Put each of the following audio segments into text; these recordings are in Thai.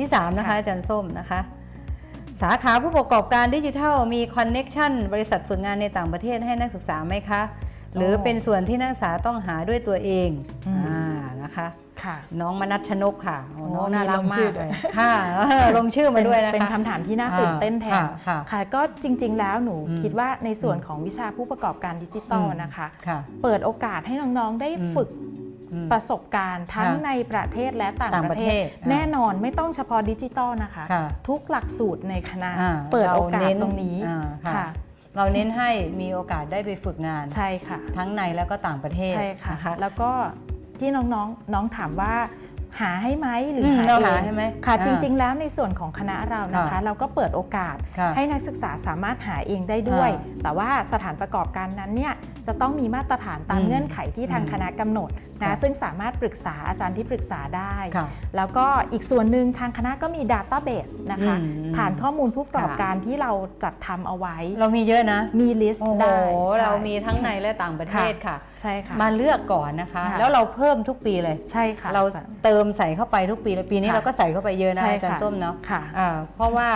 ที่ 3 นะคะค่ะอาจารย์ส้มนะคะ สาขาผู้ประกอบการดิจิทัลมีคอนเน็ชันบริษัทฝึกงานในต่างประเทศให้นักศึกษาไหมคะ หรือเป็นส่วนที่นักศึกษาต้องหาด้วยตัวเองอืมอ่านะคะค่ะน้องมนัชชนกค่ะโอ้โอ้น้องน่ารักมีลงมาชื่อกด้เลวยยค่ะเออลงชื่อมาด้วยนะคะเป็นคำถามที่น่าตื่นเต้นแทนค่ะค่ะค่ะก็จริง ๆ แล้วหนูอืมคิดว่าในส่วนของวิชาผู้ประกอบการดิจิทัลอืมนะคะค่ะเปิดโอกาสให้น้อง ๆ ได้อืมฝึกอืม ประสบการณ์ทั้งค่ะในประเทศและต่างต่างปประระเทเทศศอ่าแน่นอนไม่ต้องเฉพาะดิจิทัลนะคะค่ะทุกหลักสูตรในคณะอ่าเปิดเราโอกาสเน้นตรงนี้อ่าค่ะค่ะเราเน้นให้มีโอกาสได้ไปฝึกงานใช่ค่ะ ทั้งในแล้วก็ต่างประเทศใช่ค่ะนะคะแล้วก็ที่น้องๆน้องถามว่าหาให้ไหมหรือมหาเราเอหางให้ไหมค่ะอ่าจริง ๆ แล้วในส่วนของคณะเรานะคะค่ะเราก็เปิดโอกาสค่ะให้นักศึกษาสามารถหาเองได้ด้วยค่ะแต่ว่าสถานประกอบการนั้นเนี่ยจะต้องมีมาตรฐานตามอืมเงื่อนไขที่ทางอืมคณะกำหนดค่ะ นะซึ่งสามารถปรึกษาอาจารย์ที่ปรึกษาได้ค่ะแล้วก็อีกส่วนหนึ่งทางคณะก็มี Database นะคะอืมฐานข้อมูลผู้ประกอบค่ะการที่เราจัดทำเอาไว้ เรามีเยอะนะ มีลิสโอ้ต์โหได้ใช่เรามีทั้งในและต่างประเทศค่ะใช่ค่ะมาเลือกก่อนนะคะค่ะแล้วเราเพิ่มทุกปีเลยใช่ค่ะเราเติมใส่เข้าไปทุกปีเลยปีนี้ค่ะเราก็ใส่เข้าไปเยอะนะใช่อาจารค่ะย์ส้มเนาะค่ะอ่าเพราะว่า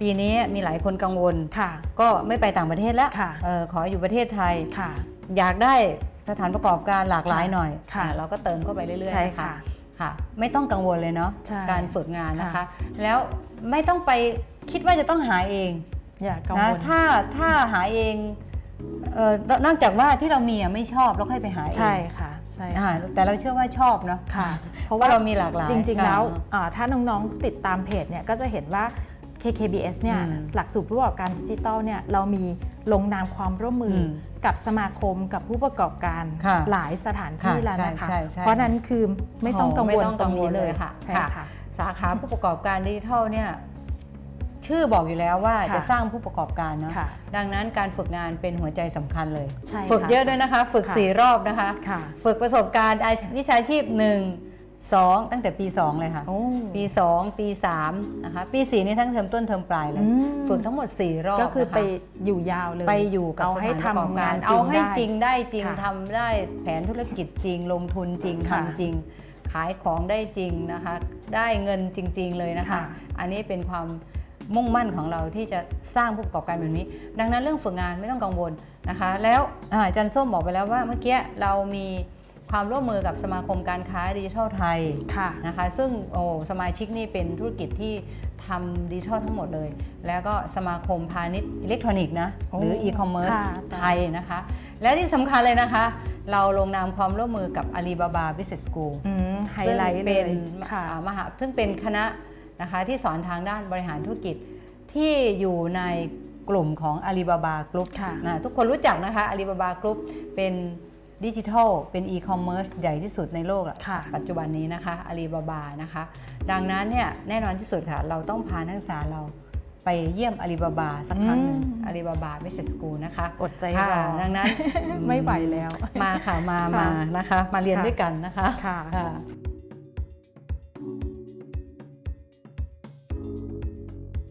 ปีนี้มีหลายคนกังวลค่ะก็ไม่ไปต่างประเทศแล้วค่ะเออขออยู่ประเทศไทยค่ะอยากได้ สถานประกอบการหลากหลายหน่อยค่ะอ่าเราก็เติมเข้าไปเรื่อยๆใช่นค่ะค่ะ ไม่ต้องกังวลเลยเนาะใช่การฝึกงานนะคะค่ะแล้วไม่ต้องไปคิดว่าจะต้องหาเองอย่ากังนะวลถ้าถ้าหาเองเอ่อนอกจากว่าที่เรามีอะไม่ชอบเราค่อยไปหาเองใช่ค่ะใช่อ่าแต่เราเชื่อว่าชอบเนาะค่ะ เพเพราะราะว่าว่าเรามีหลากหลายจริง ๆ แล้วอ่าอ่าถ้าน้องๆติดตามเพจเนี่ยก็จะเห็นว่า KKBS เนี่ยอืมหลักสูตรผู้ประกอบการดิจิทัลเนี่ยเรามี ลงนามความร่วมมืออมกับสมาคมกับผู้ประกอบการค่ะหลายสถานที่ค่ะแล้วนะคะ ใช่ใช่เพราะนั้นคือไม่ต้องกังวลไม่ต้องตรงนี้เลยกังวลเลยค่ะใช่ค่ะ ค่ะ สาขาผู้ประกอบการดิจิทัลเนี่ยชื่อบอกอยู่แล้วว่าค่ะ จะสร้างผู้ประกอบการเนาะค่ะ ดังนั้นการฝึกงานเป็นหัวใจสำคัญเลย ใช่ฝึกค่ะเยอะด้วยนะคะ ฝึกค่ะ4รอบนะคะ ค่ะ ฝึกประสบการณ์อาชีพวิชาชีพ1 2 ตั้งแต่ปี 2 เลยค่ะโอ้ปี 2 ปี 3 นะคะ ปี 4 นี่ทั้งเทอมต้นเทอมปลายเลยอืมฝึกทั้งหมด 4 รอบก็คือนะคะไปอยู่ยาวเลย ไปอยู่กับเอาสให้ถานประกอบทำกางารนจริเอางให้ได้จริงได้จริงค่ะทำได้แผนธุรกิจจริง ลงทุนจริงค่ะทำจริง ขายของได้จริงนะคะ ได้เงินจริง ๆ เลยนะคะค่ะอันนี้เป็นความมุ่งมั่นของเราที่จะสร้างผู้ประกอบการแบบนี้ ดังนั้นเรื่องฝึกงานไม่ต้องกังวลนะคะ แล้วอ่าอาจันส้มบอกไปแล้วว่าเมื่อกี้เรามี ความร่วมมือกับสมาคมการค้าดิจิทัลไทยค่ะนะคะซึ่งโอ้สมาชิกนี่เป็นธุรกิจที่ทำดิจิทัลทั้งหมดเลย แล้วก็สมาคมพาณิชย์อิเล็กทรอนิกส์นะโอ้หรืออีคอมเมิร์ซค่ะไทยนะคะ และที่สำคัญเลยนะคะ เราลงนามความร่วมมือกับ Alibaba Business School อืมไฮไลท์ซึ่งเลเป็นยค่ะอ่ามหาซึ่งเป็นคณะนะคะที่สอนทางด้านบริหารธุรกิจที่อยู่ในกลุ่มของ Alibaba Group ค่ะนะทุกคนรู้จักนะคะ Alibaba Group เป็น ดิจิทัลเป็นอีคอมเมิร์ซใหญ่ที่สุดในโลกอะค่ะปัจจุบันนี้นะคะอาลีบาบานะคะ ดังนั้นเนี่ยแน่นอนที่สุดค่ะ เราต้องพานักศึกษาเราไปเยี่ยมอาลีบาบาสักครั้งหนึ่งอืมอาลีบาบาไม่เสร็จสกูลนะคะ อดใจค่ะรอดังนั้นไม่ไหวแล้ว มาค่ะ มาค่ะมานะคะ มาเรียนค่ะด้วยกันนะคะค่ะค่ะ